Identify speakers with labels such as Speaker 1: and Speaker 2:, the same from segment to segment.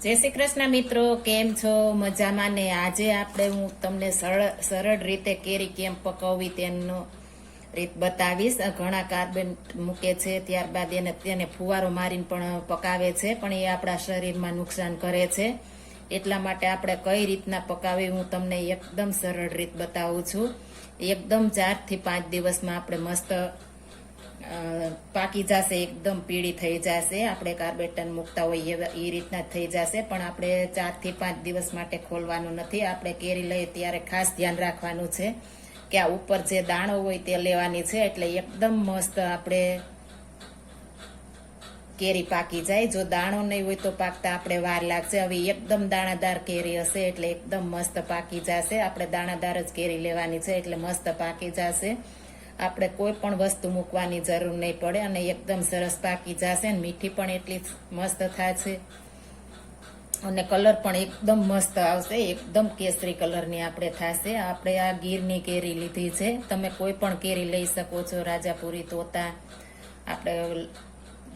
Speaker 1: જય શ્રી કૃષ્ણ મિત્રો, કેમ છો? મજામાં ને આજે આપણે હું તમને સરળ સરળ રીતે કેરી કેમ પકવવી તેનો રીત બતાવીશ. ઘણા કાર્બન મૂકે છે, ત્યારબાદ એને, તેને ફુવારો મારીને પણ પકાવે છે, પણ એ આપણા શરીરમાં નુકસાન કરે છે. એટલા માટે આપણે કઈ રીતના પકાવી હું તમને એકદમ સરળ રીત બતાવું છું. એકદમ ચારથી પાંચ દિવસમાં આપણે મસ્ત પાકી જશે, એકદમ પીળી થઈ જશે. આપણે કાર્બેટન મૂકતા હોઈએ એ રીતના થઈ જશે. પણ આપણે ચારથી પાંચ દિવસ માટે ખોલવાનું નથી. આપણે કેરી લઈએ ત્યારે ખાસ ધ્યાન રાખવાનું છે કે આ ઉપર જે દાણો હોય તે લેવાની છે. એટલે એકદમ મસ્ત આપણે કેરી પાકી જાય. જો દાણો નહીં હોય તો પાકતા આપણે વાર લાગશે. હવે એકદમ દાણાદાર કેરી હશે એટલે એકદમ મસ્ત પાકી જશે. આપણે દાણાદાર જ કેરી લેવાની છે એટલે મસ્ત પાકી જશે. આપણે કોઈ પણ વસ્તુ મૂકવાની જરૂર નહીં પડે અને એકદમ સરસ પાકી જશે અને મીઠી પણ એટલી મસ્ત મસ્ત થશે અને કલર પણ એકદમ મસ્ત આવશે, એકદમ કેસરી કલરની આપણે થશે. આપણે આ ગીરની કેરી લીધી છે. તમે કોઈ પણ કેરી લઈ શકો છો, રાજાપુરી, તોતા. આપણે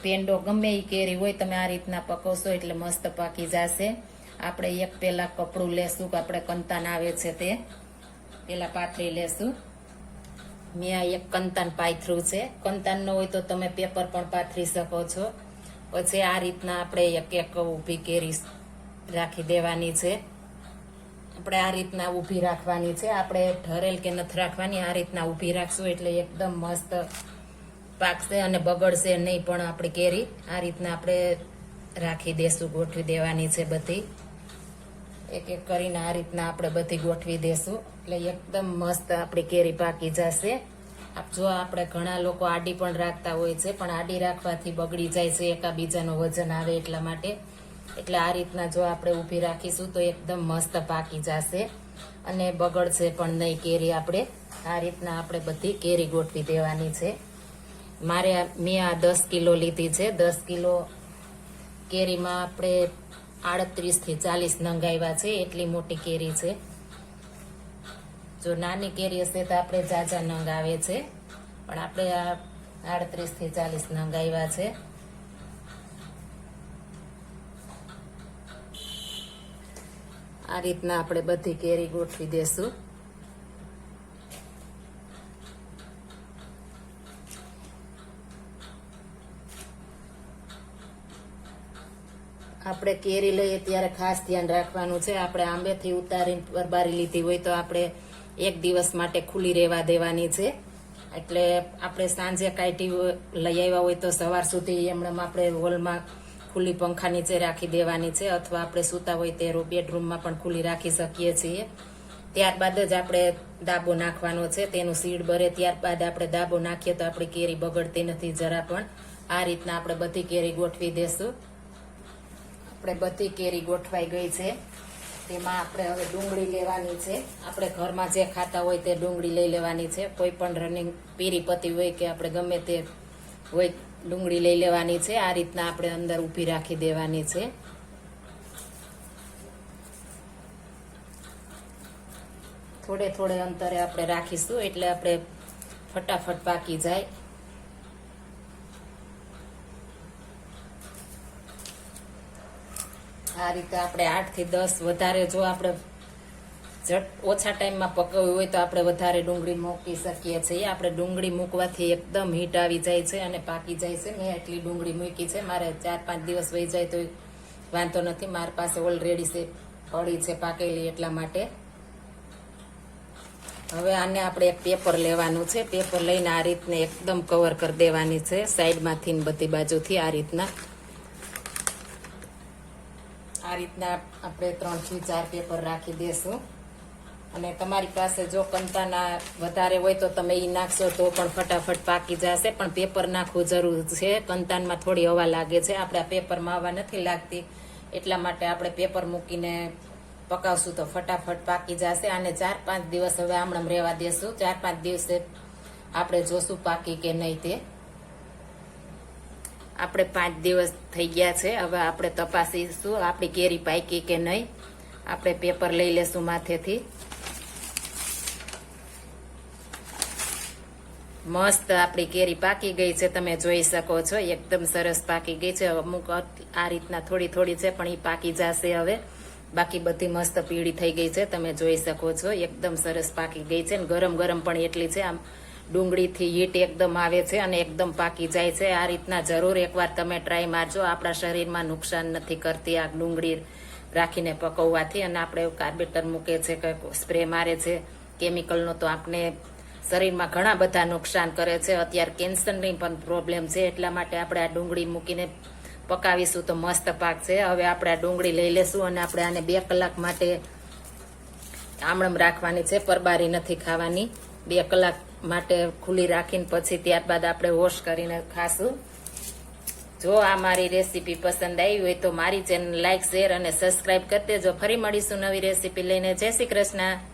Speaker 1: પેંડો ગમે એ કેરી હોય તમે આ રીતના પકવશો એટલે મસ્ત પાકી જશે. આપણે એક પેલા કપડું લેશું, કે આપણે કંતાન આવે છે તે. પેલા પાથરી લેશું. મેં આ એક કંતાન પાથરું છે. કંતાન ન હોય તો તમે પેપર પણ પાથરી શકો છો. પછી આ રીતના આપણે એક એક ઊભી કેરી રાખી દેવાની છે. આપણે આ રીતના ઊભી રાખવાની છે. આપણે ઠરેલ કે નથી રાખવાની, આ રીતના ઊભી રાખશું એટલે એકદમ મસ્ત પાકશે અને બગડશે નહીં પણ આપણી કેરી આ રીતના આપણે રાખી દેશું, ગોઠવી દેવાની છે બધી. એક એક કરીને આ રીતના આપણે બધી ગોઠવી દેશું. એટલે એકદમ મસ્ત આપણી કેરી પાકી જશે. જો આપણે ઘણા લોકો આડી પણ રાખતા હોય છે, પણ આડી રાખવાથી બગડી જાય છે, એકાબીજાનું વજન આવે એટલા માટે. એટલે આ રીતના જો આપણે ઊભી રાખીશું તો એકદમ મસ્ત પાકી જશે. અને બગડશે પણ નહીં કેરી આપણે. આ રીતના આપણે બધી કેરી ગોઠવી દેવાની છે. મારે મેં આ દસ કિલો લીધી છે. દસ કિલો કેરીમાં આપણે આડત્રીસથી ચાલીસ નંગાવ્યા છે. એટલી મોટી કેરી છે. જો નાની કેરી હશે તો આપણે જાજા નંગ આવે છે. પણ આપણે આ આડત્રીસથી ચાલીસ નંગ આવ્યા છે. આ રીતના આપણે બધી કેરી ગોઠવી દેશું. આપણે કેરી લઈએ ત્યારે ખાસ ધ્યાન રાખવાનું છે. આપણે આંબેથી ઉતારીને પરબારી લીધી હોય તો આપણે એક દિવસ માટે ખુલ્લી રહેવા દેવાની છે. એટલે આપણે સાંજે કાંઈ લઈ આવ્યા હોય તો સવાર સુધી એમણે આપણે હોલમાં ખુલ્લી પંખા નીચે રાખી દેવાની છે અથવા આપણે સૂતા હોય તે બેડરૂમમાં પણ ખુલ્લી રાખી શકીએ છીએ. ત્યારબાદ જ આપણે દાબો નાખવાનો છે. તેનું સીડ બરે ત્યારબાદ આપણે દાબો નાખીએ તો આપણી કેરી બગડતી નથી જરા પણ. આ રીતના આપણે બધી કેરી ગોઠવી દેશું. આપણે બધી કેરી ગોઠવાઈ ગઈ છે. તેમાં આપણે હવે ડુંગળી લેવાની છે. આપણે ઘરમાં જે ખાતા હોય તે ડુંગળી લઈ લેવાની છે. કોઈ પણ રનિંગ પીરી પતી હોય કે આપણે ગમે તે હોય ડુંગળી લઈ લેવાની છે. આ રીતના આપણે અંદર ઊભી રાખી દેવાની છે. થોડે થોડે અંતરે આપણે રાખીશું એટલે આપણે ફટાફટ પાકી જાય. આ રીતે આપણે આઠથી દસ વધારે જો આપણે જટ ઓછા ટાઈમમાં પકવવી હોય તો આપણે વધારે ડુંગળી મૂકી શકીએ છીએ. આપણે ડુંગળી મૂકવાથી એકદમ હીટ આવી જાય છે અને પાકી જાય છે. મેં એટલી ડુંગળી મૂકી છે. મારે ચાર પાંચ દિવસ વહી જાય તો વાંધો નથી. મારી પાસે ઓલરેડી છે પડી છે પાકેલી એટલા માટે. હવે આને આપણે એક પેપર લેવાનું છે. પેપર લઈને આ રીતને એકદમ કવર કરી દેવાની છે. સાઈડમાંથી બધી બાજુથી આ રીતના. આ રીતના આપણે ત્રણથી ચાર પેપર રાખી દેશું. અને તમારી પાસે જો કંતાના વધારે હોય તો તમે એ નાખશો તો પણ ફટાફટ પાકી જશે. પણ પેપર નાખવું જરૂર છે. કંતાનમાં થોડી હવા લાગે છે. આપણા પેપરમાં હવા નથી લાગતી. એટલા માટે આપણે પેપર મૂકીને પકાવશું તો ફટાફટ પાકી જશે. અને ચાર પાંચ દિવસ હવે આમણામ રહેવા દેશું. ચાર પાંચ દિવસે આપણે જોશું પાકી કે નહીં તે. આપણે પાંચ દિવસ થઈ ગયા છે. હવે આપણે તપાસીશું આપણી કેરી પાકી કે નહીં. આપણે પેપર લઈ લેશું માથેથી. મસ્ત આપણી કેરી પાકી ગઈ છે. તમે જોઈ શકો છો, એકદમ સરસ પાકી ગઈ છે. અમુક આ રીતના થોડી થોડી છે, પણ એ પાકી જશે હવે. બાકી બધી મસ્ત પીળી થઈ ગઈ છે. તમે જોઈ શકો છો, એકદમ સરસ પાકી ગઈ છે ને ગરમ ગરમ પણ એટલી છે. આમ ડુંગળીથી હીટ એકદમ આવે છે અને એકદમ પાકી જાય છે. આ રીતના જરૂર એકવાર તમે ટ્રાય મારજો. આપણા શરીરમાં નુકસાન નથી કરતી આ ડુંગળી રાખીને પકવવાથી. અને આપણે કાર્બેટર મૂકે છે કે સ્પ્રે મારે છે. કેમિકલનો તો આપણે શરીરમાં ઘણા બધા નુકસાન કરે છે. અત્યારે કેન્સરની પણ પ્રોબ્લેમ છે. એટલા માટે આપણે આ ડુંગળી મૂકીને પકાવીશું તો મસ્ત પાક છે. હવે આપણે આ ડુંગળી લઈ લેશું અને આપણે આને બે કલાક માટે આમણમ રાખવાની છે. પરબારી નથી ખાવાની. બે કલાક માટે ખુલ્લી રાખીને પછી ત્યારબાદ આપણે વોશ કરીને ખાશું. જો આ મારી રેસીપી પસંદ આવી હોય તો મારી ચેનલ લાઇક શેર અને સબસ્ક્રાઇબ કરી દેજો. ફરી મળીશું નવી રેસીપી લઈને. જય શ્રી કૃષ્ણ.